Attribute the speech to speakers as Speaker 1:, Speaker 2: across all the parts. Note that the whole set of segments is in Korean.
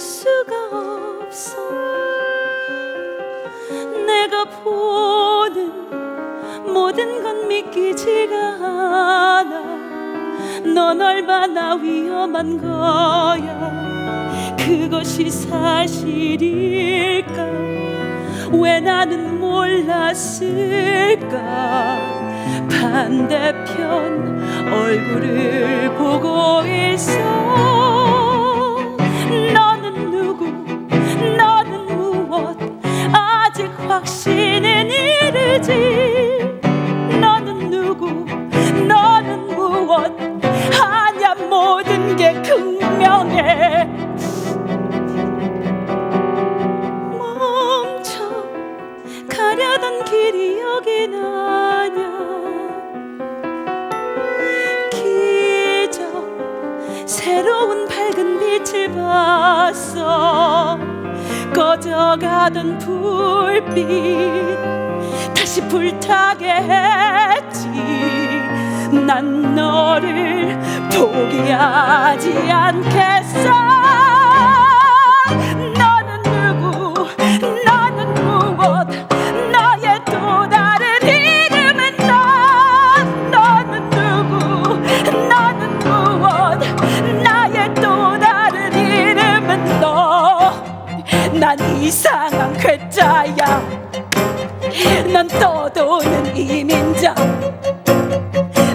Speaker 1: 수가 없어. 내가 보는 모든 건 믿기지가 않아. 넌 얼마나 위험한 거야. 그것이 사실일까? 왜 나는 몰랐을까? 반대편 얼굴을 보고 있어 빛을 봤어. 꺼져가던 불빛 다시 불타게 했지. 난 너를 포기하지 않겠어 넌 떠도는 이민자.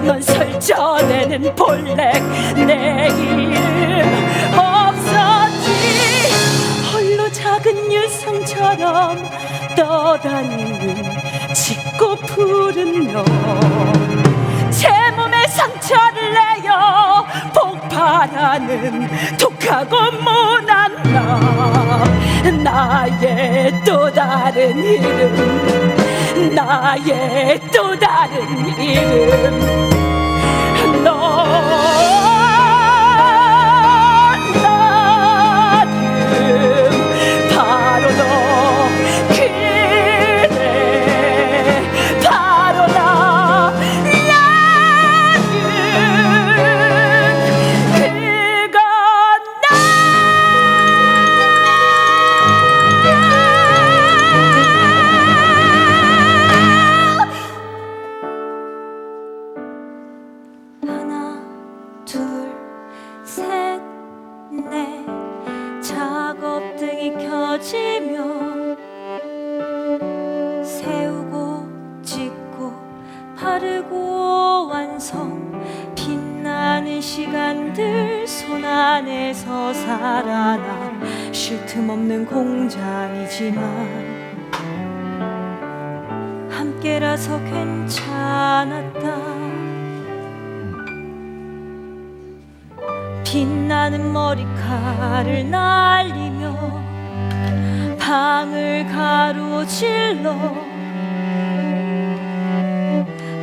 Speaker 1: 넌 설쳐내는 볼렉 내 이름 없었지. 홀로 작은 유성처럼 떠다니는 짙고 푸른 너제 몸에 상처를 내어 폭발하는 독하고 모난 나 나의 또 다른 이름 나의 또 다른 이름 너 쉴 틈 없는 공장이지만 함께라서 괜찮았다. 빛나는 머리칼을 날리며 방을 가로질러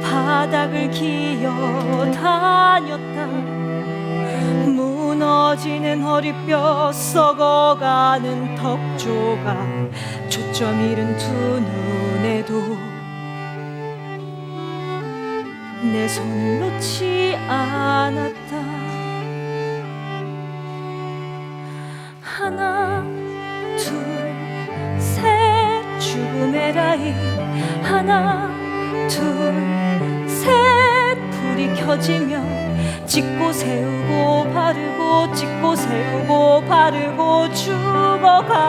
Speaker 1: 바닥을 기어 다녔다 무너지는 허리뼈 썩어가는 턱조각 초점 잃은 두 눈에도 내 손을 놓지 않았다. 하나 둘 셋 죽음의 라인. 하나 둘 셋 불이 켜지면 짓고 세우고 바르고 짓고 세우고 바르고 죽어간다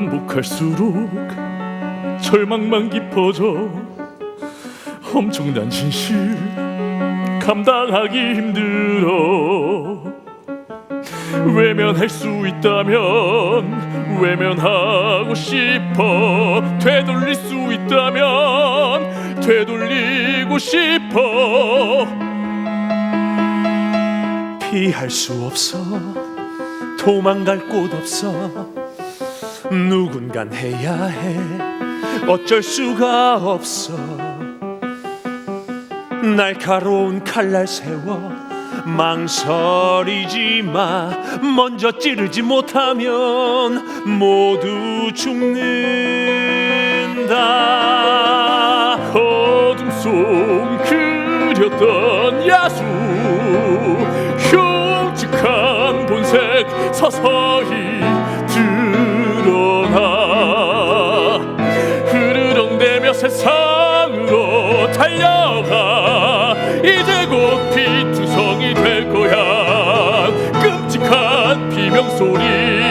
Speaker 2: 반복할수록 절망만 깊어져 엄청난 진실 감당하기 힘들어. 외면할 수 있다면 외면하고 싶어. 되돌릴 수 있다면 되돌리고 싶어.
Speaker 3: 피할 수 없어. 도망갈 곳 없어 누군간 해야 해. 어쩔 수가 없어. 날카로운 칼날 세워 망설이지 마. 먼저 찌르지 못하면 모두 죽는다.
Speaker 2: 어둠 속 그렸던 야수 흉측한 본색 서서히 세상으로 달려가. 이제 곧 피투성이 될 거야. 끔찍한 비명소리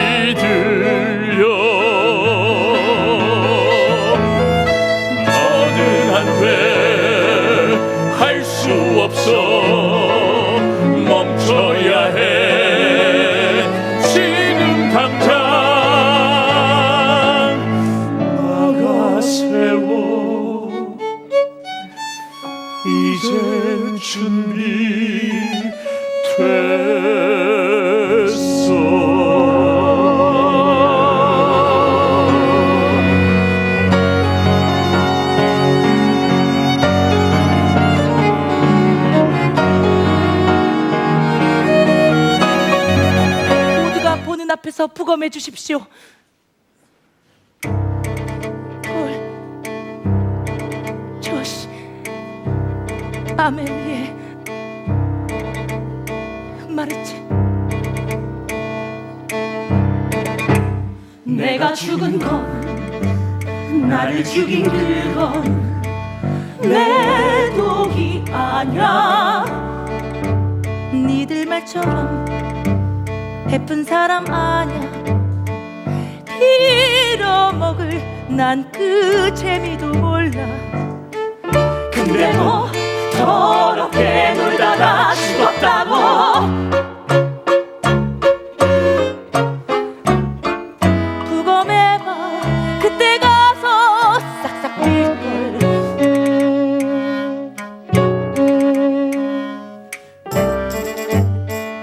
Speaker 3: 세워 이젠 준비 됐어
Speaker 1: 모두가 보는 앞에서 부검해 주십시오. 아멜리에, 마르체. 내가 죽은 건 나를 죽인 그건 내 독이 아냐 니들 말처럼 예쁜 사람 아냐 빌어먹을 난 그 재미도 몰라. 근데 뭐 더럽게 놀다가 죽었다고. 부검해봐. 그때 가서 싹싹 빌걸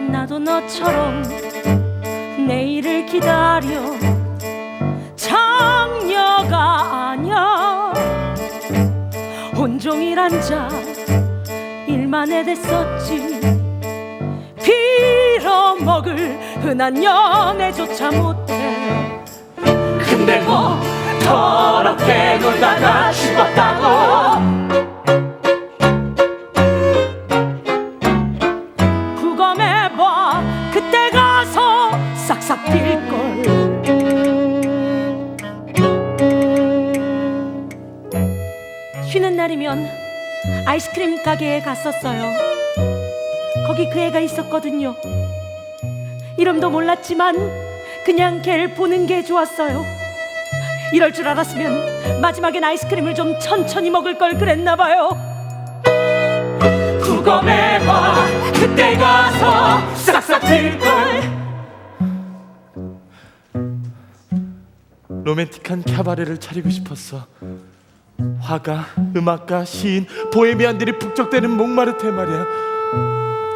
Speaker 1: 나도 너처럼 내일을 기다려. 장녀가 아냐 온종일 자 일만 해댔었지? 빌어먹을 흔한 연애조차 못해. 근데 뭐 더럽게 놀다가 죽었다고 가게에 갔었어요. 거기 그 애가 있었거든요. 이름도 몰랐지만 그냥 걔를 보는 게 좋았어요. 이럴 줄 알았으면 마지막엔 아이스크림을 좀 천천히 먹을 걸 그랬나 봐요. 부검해봐 그때 가서 싹싹 빌걸.
Speaker 3: 로맨틱한 캐바레를 차리고 싶었어. 화가, 음악가, 시인, 보헤미안들이 북적대는 몽마르트에 말이야.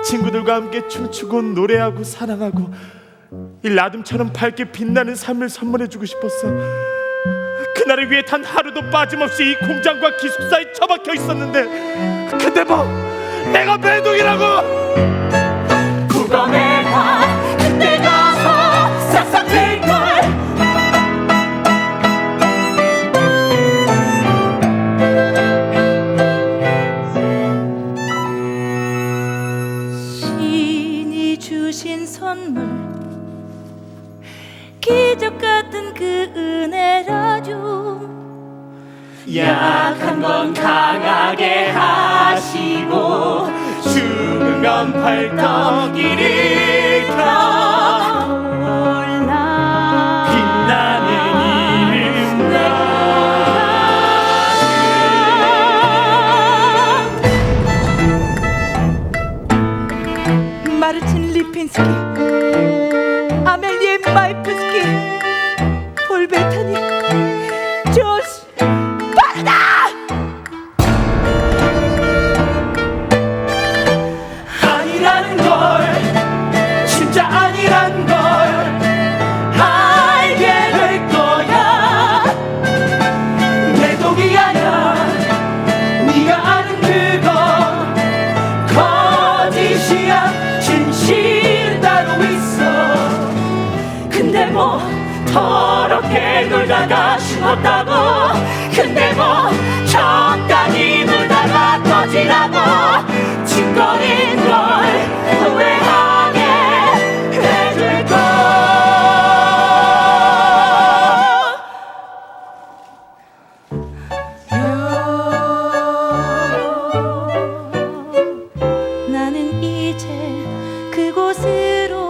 Speaker 3: 친구들과 함께 춤추고 노래하고 사랑하고 이 라둠처럼 밝게 빛나는 삶을 선물해주고 싶었어. 그날을 위해 단 하루도 빠짐없이 이 공장과 기숙사에 처박혀 있었는데 근데 뭐 내가 매독이라고
Speaker 1: 약한 건 강하게 하시고
Speaker 3: 건 발떡 일으켜.
Speaker 1: 올라
Speaker 3: 빛나는 이름
Speaker 1: 마르친 리핀스키 ser